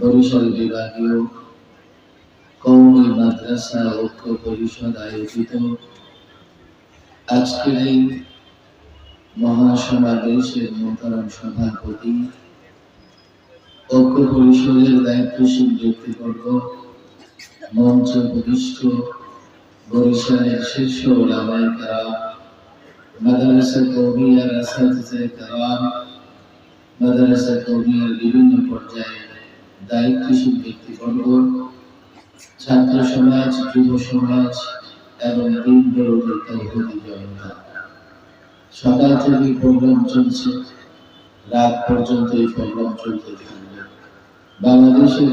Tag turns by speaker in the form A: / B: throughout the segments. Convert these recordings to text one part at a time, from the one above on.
A: বরিশাল বিভাগীয় কৌমি মাদ্রাসা ঐক্য পরিষদ আয়োজিত। আজকের এই মহাসমাবেশের মোহতারাম সভাপতি ঐক্য পরিষদের দায়িত্বশীল ব্যক্তিবর্গ, মঞ্চ প্রতিষ্ঠ বরিশালের শীর্ষ ওলামায়ে কেরাম মাদ্রাসা কৌমিয়ার কেরাম মাদ্রাসা কৌমিয়ার বিভিন্ন পর্যায়ে দায়িত্বশীল ব্যক্তিবর্গ ছাত্র সমাজ যুব সমাজ এবং দিন তৌহিদি জনতা সকাল থেকে প্রোগ্রাম চলছে। রাত পর্যন্ত এই প্রোগ্রাম চলতে থাকবে। বাংলাদেশের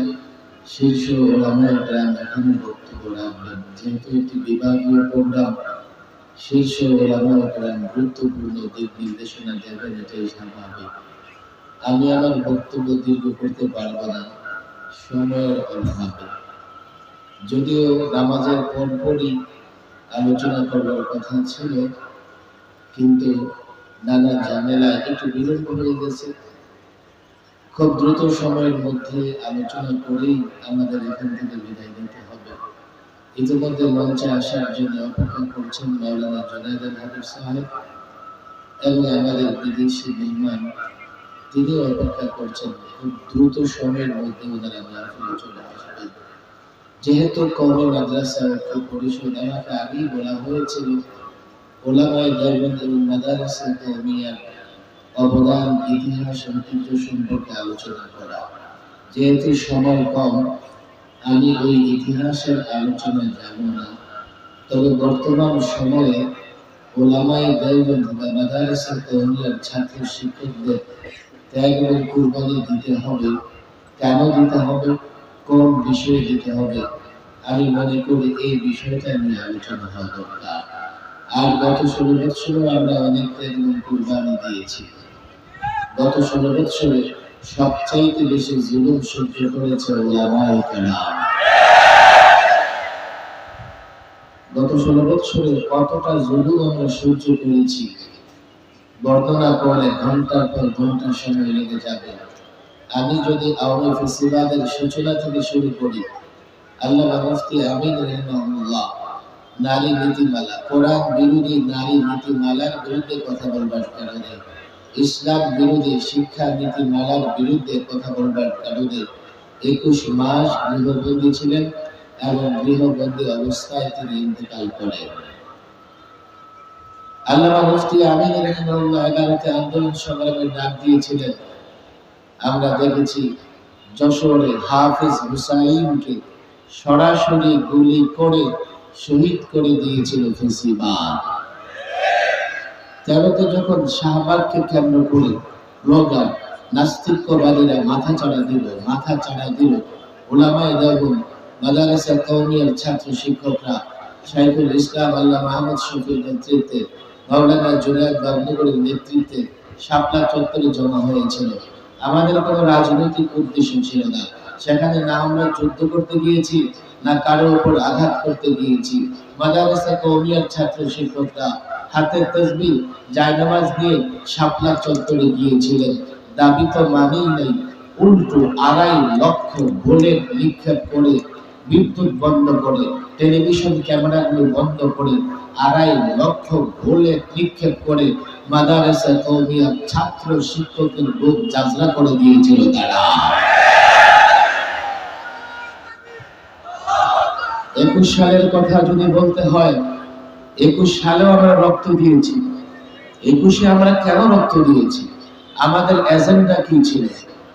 A: শীর্ষ ওলামায় গ্রাম এখানে বক্তব্য রাখবেন। যেহেতু একটি বিভাগীয় প্রোগ্রাম শীর্ষ ওলামায় গ্রাম গুরুত্বপূর্ণ দিক নির্দেশনা দেবেন, এটাই স্বাভাবিক। আমি আমার বক্তব্য দীর্ঘ করতে পারব না। সময়ের অভাবে। যদিও নামাজের পরপরই আলোচনা করবার কথা ছিল, কিন্তু নানা ঝামেলায় একটু বিলম্ব হয়ে গেছে। খুব দ্রুত সময়ের মধ্যে আলোচনা করেই আমাদের এখান থেকে বিদায় নিতে হবে। ইতিমধ্যে মঞ্চে আসার জন্য অপেক্ষা করছেন মাওলানা জোনায়দ হাবিব সাহেব এবং আমাদের বিদেশি মেহমান তিনিও অপেক্ষা করছেন খুব দ্রুত সময়ের মধ্যে ওনারা মাহফিলে চলে আসবেন। যেহেতু কওমি মাদ্রাসা ঐক্য পরিষদ, আমাকে আগেই বলা হয়েছিল ওলামায়ে দেওবন্দ এবং কওমিয়ার অবদান, ইতিহাস ঐতিহ্য সম্পর্কে আলোচনা করা। যেহেতু সময় কম, আমি ওই ইতিহাসের আলোচনায় যাব না। তবে বর্তমান সময়ে ওলামায়ে দেওবন্দ বা মাদারিসে কওমিয়ার ছাত্র শিক্ষকদের ত্যাগ এবং দিতে হবে। কেন দিতে হবে? কোন বিষয়ে দিতে হবে? আমি মনে করি এই বিষয়টা নিয়ে আলোচনা হওয়া দরকার। আর গত ষোলো বৎসরে আমরা অনেক ত্যাগ এবং কুরবানি দিয়েছি। গত ষোলো বৎসরে সবচাইতে বেশি জুলুম সহ্য করেছে ওলামায়ে কেরাম। গত ষোলো বৎসরে কতটা জুলুম আমরা সহ্য করেছি? বর্ণনা করলে ঘণ্টার পর ঘণ্টা সময় লেগে যাবে। আমি যদি আওয়ামী ফেসিবাদের সূচনা থেকে শুরু করি আল্লাহ মুফতি আমিন নারী নীতিমালা, কোরআন বিরোধী নারী নীতিমালার বিরুদ্ধে কথা বলবার কারণে, ইসলাম বিরোধী শিক্ষা নীতিমালার বিরুদ্ধে কথা বলবার কারণে একুশ মাস গৃহবন্দী ছিলেন এবং গৃহবন্দী অবস্থায় তিনি ইন্তেকাল করেন। মুফতি আমিন এগারোতে আন্দোলন সংগ্রামের ডাক দিয়েছিলেন। আমরা দেখেছি যশোরে হাফিজ হুসাইনকে সরাসরি গুলি করে শহীদ করে দিয়েছিল তেরোতে যখন শাহবাগকে কেন্দ্র করে নাস্তিক্যবাদীরা মাথা চাড়া দিল, মাথা চাড়া দিল ওলামায় দেবন মাদারাসা কৌমিয়ার ছাত্র শিক্ষকরা, শাইখুল ইসলাম, আল্লাহ মাহমুদ শফির নেতৃত্বে মাওলানা জুনায়দ বাবনগরের নেতৃত্বে শাপলা চত্বরে জমা হয়েছিল। আমাদের কোনো রাজনৈতিক উদ্দেশ্য ছিল না। সেখানে না আমরা যুদ্ধ করতে গিয়েছি, না কারোর উপর আঘাত করতে গিয়েছি। মাদারাসা কৌমিয়ার ছাত্র শিক্ষকরা হাতের তসবি, জায়নামাজ দিয়ে শাপলা চত্বরে গিয়েছিলেন। দাবি তো মানেই নেই, উল্টো আড়াই লক্ষ গোলের নিক্ষেপ করে বিদ্যুৎ বন্ধ করে, টেলিভিশন ক্যামেরাগুলো বন্ধ করে, আড়াই লক্ষ গোলে নিক্ষেপ করে মাদারাসা কৌমিয়া ছাত্র শিক্ষকের বুক যাজরা করে দিয়েছিল তারা। একুশ সালের কথা যদি বলতে হয়, একুশ সালেও আমরা রক্ত দিয়েছি। একুশে আমরা কেন রক্ত দিয়েছি? আমাদের এজেন্ডা কি ছিল?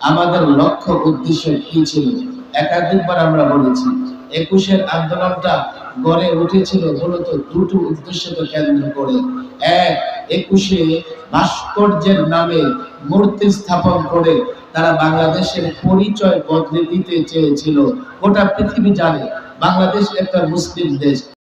A: আমাদের লক্ষ্য উদ্দেশ্য কি ছিল? একাধিকবার আমরা বলেছি, একুশের আন্দোলনটা গড়ে উঠেছিল মূলত দুটো উদ্দেশ্যকে কেন্দ্র করে। এক, একুশে ভাস্কর্যের নামে মূর্তি স্থাপন করে তারা বাংলাদেশের পরিচয় বদলে দিতে চেয়েছিল। গোটা পৃথিবী জানে, বাংলাদেশ একটা মুসলিম দেশ।